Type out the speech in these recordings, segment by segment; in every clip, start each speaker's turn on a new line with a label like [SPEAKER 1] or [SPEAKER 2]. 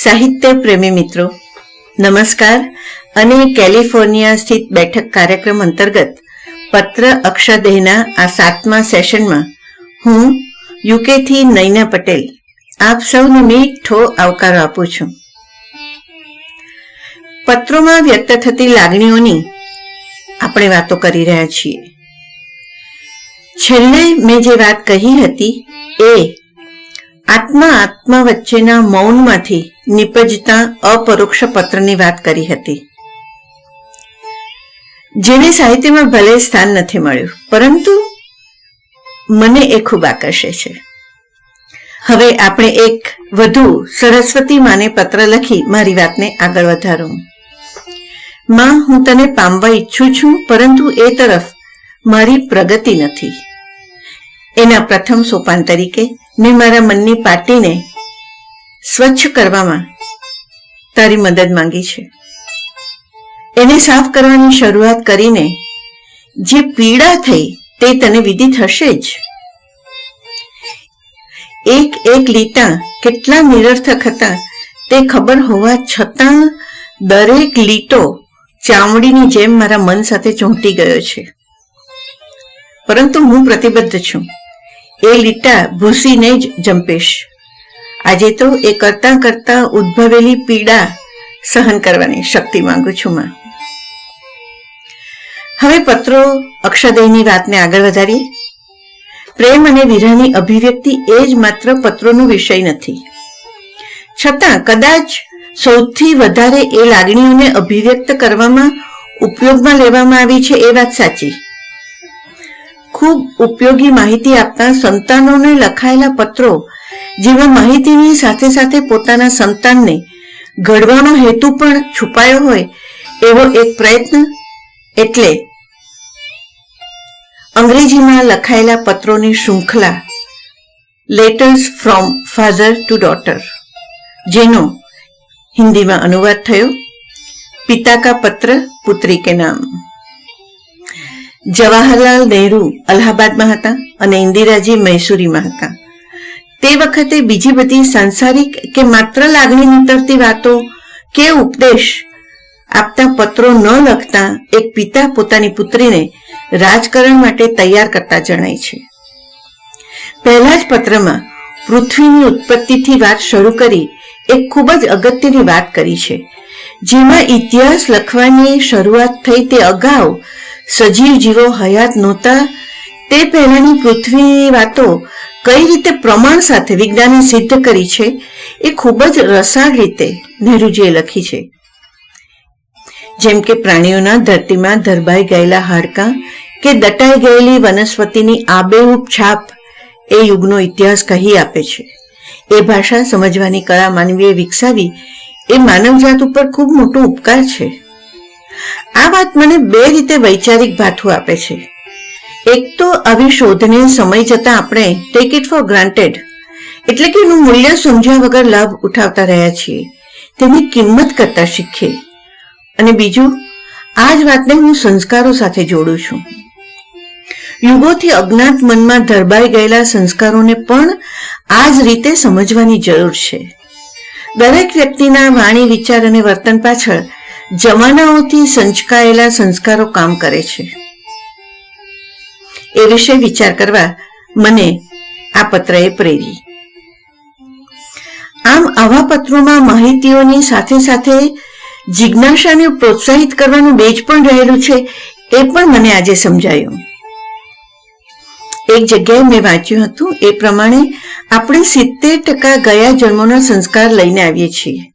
[SPEAKER 1] સાહિત્ય પ્રેમી મિત્રો, નમસ્કાર. અને કેલિફોર્નિયા સ્થિત બેઠક કાર્યક્રમ અંતર્ગત પત્ર અક્ષદેહના આ સાતમા સેશનમાં હું યુકેથી નૈના પટેલ, આપ સૌને મીઠો આવકારો આપું છું. પત્રોમાં વ્યક્ત થતી લાગણીઓની આપણે વાતો કરી રહ્યા છીએ. છેલ્લે મેં જે વાત કહી હતી એ આત્મા આત્મા વચ્ચેના મૌનમાંથી નિપજતા અપરોક્ષ પત્રની વાત કરી હતી. જેને સાહિત્યમાં ભલે સ્થાન નથી મળ્યું, પરંતુ મને એ ખૂબ આકર્ષે છે. હવે આપણે એક વધુ સરસ્વતી માને પત્ર લખી મારી વાતને આગળ વધારું. માં, હું તને પામવા ઈચ્છું છું, પરંતુ એ તરફ મારી પ્રગતિ નથી. એના પ્રથમ સોપાન તરીકે મેં મારા મનની પાટીને સ્વચ્છ કરવામાં તારી મદદ માંગી છે. એને સાફ કરવાની શરૂઆત કરીને જે પીડા થઈ તે તને વિદિત હશે જ. એક એક લીટા કેટલા નિરર્થક હતા તે ખબર હોવા છતાં દરેક લીટો ચામડીની જેમ મારા મન સાથે ચોંટી ગયો છે. પરંતુ હું પ્રતિબદ્ધ છું. એ લીટા ભૂસીને જ જંપીશ. આજે તો એ કરતા કરતા ઉદ્ભવેલી પીડા સહન કરવાની શક્તિ માંગુ છું, માં. હવે પત્રો અક્ષદયની વાતને આગળ વધારીએ. પ્રેમ અને વિરહની અભિવ્યક્તિ એ જ માત્ર પત્રોનો વિષય નથી. છતાં કદાચ સૌથી વધારે એ લાગણીઓને અભિવ્યક્ત કરવામાં ઉપયોગમાં લેવામાં આવી છે એ વાત સાચી. ખૂબ ઉપયોગી માહિતી આપતા સંતાનોને લખાયેલા પત્રો જેમાં માહિતીની સાથે સાથે પોતાના સંતાનને ઘડવાનો હેતુ પણ છુપાયો હોય એવો એક પ્રયત્ન એટલે અંગ્રેજીમાં લખાયેલા પત્રોની શૃંખલા letters from father to daughter જેનો હિન્દીમાં અનુવાદ થયો. પિતા કા પત્ર પુત્રી કે નામ. જવાહરલાલ નહેરુ અલ્હાબાદમાં હતા અને ઇન્દિરાજી મૈસુરીમાં હતા. તે વખતે બીજી બધી સાંસારિક કે માત્ર લાગણી નીતરતી વાતો કે ઉપદેશ આપતા પત્રો ન લખતા એક પિતા પોતાની પુત્રીને રાજકારણ માટે તૈયાર કરતા જણાય છે. પહેલા જ પત્રમાં પૃથ્વીની ઉત્પત્તિથી વાત શરૂ કરી એક ખૂબ જ અગત્યની વાત કરી છે. જેમાં ઇતિહાસ લખવાની શરૂઆત થઈ તે અગાઉ સજીવ જીવો હયાત નહોતા. તે પહેલાની પૃથ્વીની વાતો કઈ રીતે પ્રમાણ સાથે વિજ્ઞાને સિદ્ધ કરી છે એ ખૂબ જ રસાળ રીતે નહેરુજીએ લખી છે. જેમ કે પ્રાણીઓના ધરતીમાં ધરબાઈ ગયેલા હાડકાં કે દટાઈ ગયેલી વનસ્પતિની આબેહૂબ છાપ એ યુગનો ઇતિહાસ કહી આપે છે. એ ભાષા સમજવાની કળા માનવીએ વિકસાવી એ માનવજાત ઉપર ખૂબ મોટો ઉપકાર છે. આ વાત મને બે રીતે વૈચારિક ભાથું આપે છે. એક તો આવી શોધને સમય જતાં આપણે ટેક ઇટ ફોર ગ્રાન્ટેડ એટલે કે એનું મૂલ્ય સમજ્યા વગર લાભ ઉઠાવતા રહ્યા છીએ. તેની કિંમત કરતા શીખીએ. અને બીજું, આ જ વાતને હું સંસ્કારો સાથે જોડું છું. યુગોથી અજ્ઞાત મનમાં ધરબાઈ ગયેલા સંસ્કારોને પણ આ જ રીતે સમજવાની જરૂર છે. દરેક વ્યક્તિના વાણી વિચાર અને વર્તન પાછળ જમાનાઓથી સંચકાયેલા સંસ્કારો કામ કરે છે. એ વિશે વિચાર કરવા મને આ પત્રએ પ્રેરી. આમ આવા પત્રોમાં માહિતીઓની સાથે સાથે જિજ્ઞાસાને પ્રોત્સાહિત કરવાનું બેજ પણ રહેલું છે એ પણ મને આજે સમજાયું. એક જગ્યાએ મેં વાંચ્યું હતું, એ પ્રમાણે આપણે સિત્તેર ટકા ગયા જન્મોના સંસ્કાર લઈને આવીએ છીએ.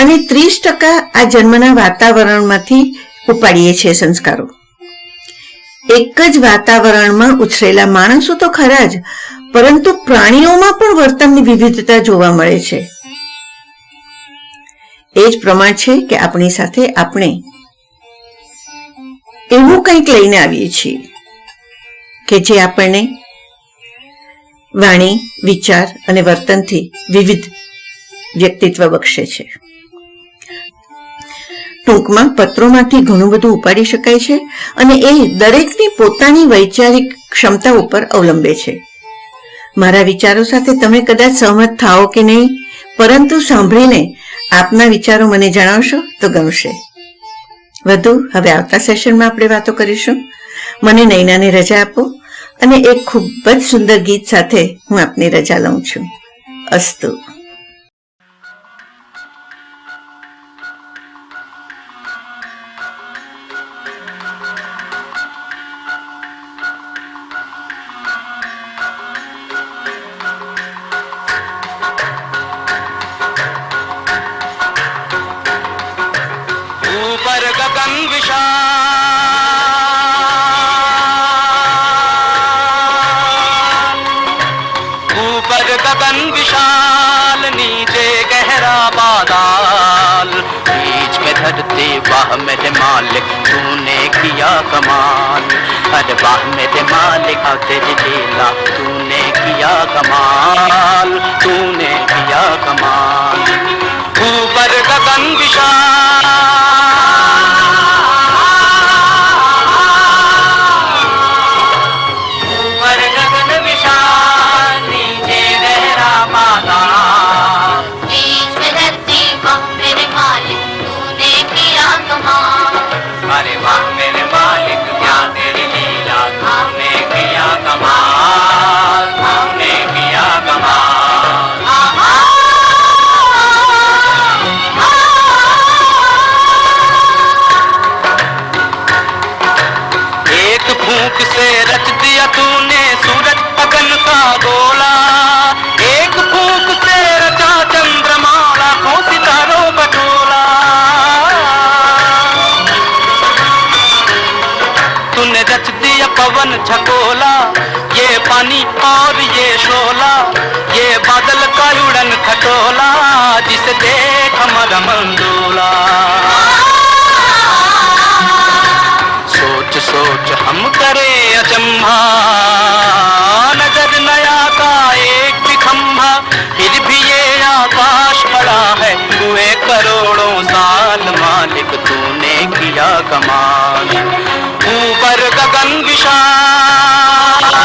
[SPEAKER 1] અને ત્રીસ ટકા આ જન્મના વાતાવરણમાંથી ઉપાડીએ છીએ સંસ્કારો. એક જ વાતાવરણમાં ઉછરેલા માણસો તો ખરા જ, પરંતુ પ્રાણીઓમાં પણ વર્તનની વિવિધતા જોવા મળે છે. એ જ પ્રમાણ છે કે આપણી સાથે આપણે એવું કંઈક લઈને આવીએ છીએ કે જે આપણને વાણી, વિચાર અને વર્તનથી વિવિધ વ્યક્તિત્વ બક્ષે છે. ટૂંકમાં પત્રોમાંથી ઘણું બધું ઉપાડી શકાય છે અને એ દરેકની પોતાની વૈચારિક ક્ષમતા ઉપર અવલંબે છે. મારા વિચારો સાથે તમે કદાચ સહમત થાઓ કે નહીં, પરંતુ સાંભળીને આપના વિચારો મને જણાવશો તો ગમશે. વધુ, હવે આવતા સેશનમાં આપણે વાતો કરીશું. મને નૈનાને રજા આપો અને એક ખૂબ જ સુંદર ગીત સાથે હું આપની રજા લઉં છું. અસ્તુ.
[SPEAKER 2] विशाल ऊपर गगन विशाल, नीचे गहरा बादल। बीच में धरती, वाह मेरे मालिक, तूने किया कमाल। अरे वाह मेरे मालिक तेरी लीला, तूने किया कमाल। तूने किया कमाल। ऊपर गगन विशाल। का गोला एक फूक से रचा चंद्रमा लाखों सितारों बटोला तूने रच दिया पवन छकोला, ये पानी और ये शोला, ये बादल का उड़न खटोला, जिसे देख मालिक तूने किया कमाल ऊपर गगन विशाल